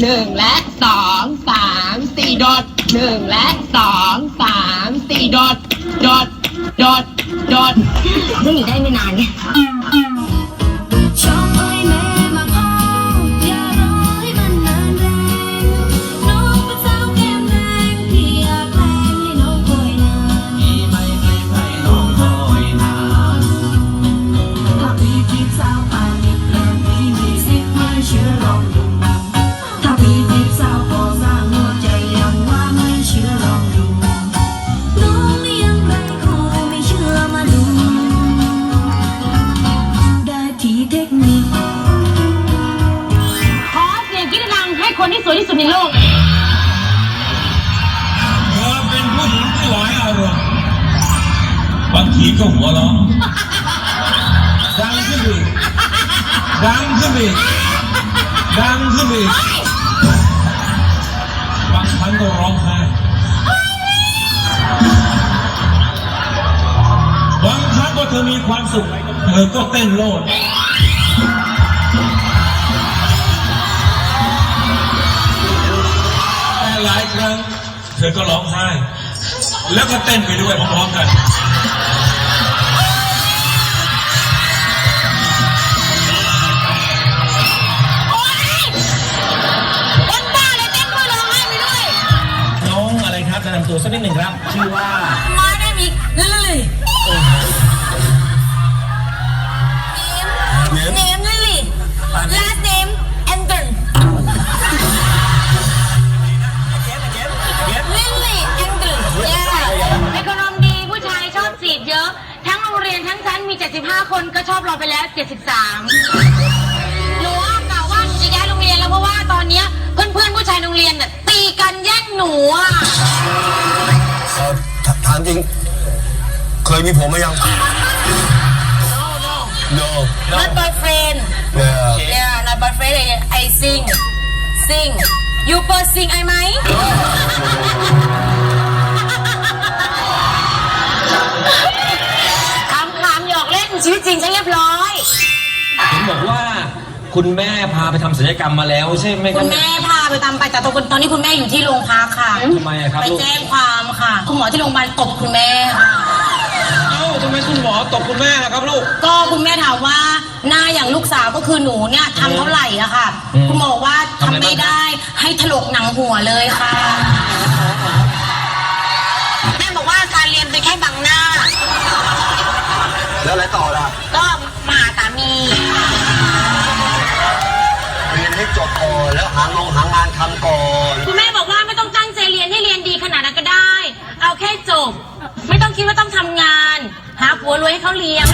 หนึ่งและสองสามสี่โดดหนึ่งและสองสามสี่โดดโดดโดดโดดเพิ่งอยู่ได้ไม่นานเนี่ย คนที่สวยที่สุดในโลก เธอเป็นผู้หญิงที่หลายอารมณ์บางทีก็หัวเราะดังขึ้นอีกดังขึ้นอีกดังขึ้นอีกบางครั้งก็ร้องไห้บางครั้งก็เธอมีความสุข เธอก็เต้นโลด เธอก็ร้องไห้ แล้วก็เต้นไปด้วยพร้อมๆกันคนบ้าเลยเต้นด้วยร้องไห้ไปด้วยน้องอะไรครับแนะนำตัวสักนิดหนึ่งครับ ชื่อว่า มาได้มีลิลลี่ name Lily คนก็ชอบเราไปแล้ว 73 หนูว่ากล่าวว่าหนูจะย้ายโรงเรียนแล้วเพราะว่าตอนเนี้ยเพื่อนๆผู้ชายโรงเรียนน่ะตีกันแย่งหนูอะเออถถามจริง เคยมีผมไหมยัง no not boyfriend เนี่ย yeah not boyfriend I sing sing you first sing ไอไหม คุณแม่พาไปทำศัลยกรรมมาแล้วใช่ไหมคคุรับณแม่พาไปตามไปแต่ตอนตอนนี้คุณแม่อยู่ที่โรงพักค่ะ ทำไมอะครับไปลูกแจ้งความค่ะ คุณหมอที่โรงพยาบาลตบคุณแม่ค่ะเอ้าทำไมคุณหมอตบคุณแม่ล่ะครับลูก ก็คุณแม่ถามว่าหน้าอย่างลูกสาวก็คือหนูเนี่ยทำเท่าไหร่อะค่ะ อืมคุณหมอบอกว่าทำทำอะไรบ้าง ไม่ได้ให้ถลกหนังหัวเลยค่ะ แม่บอกว่าการเรียนเป็นแค่บังหน้า แล้วอะไรต่อล่ะ หางงหางานทำก่อนคุณแม่บอกว่าไม่ต้องตั้งใจเรียนให้เรียนดีขนาดนั้นก็ได้ เอาแค่จบ ไม่ต้องคิดว่าต้องทำงาน หาผัวรวยให้เขาเลี้ยง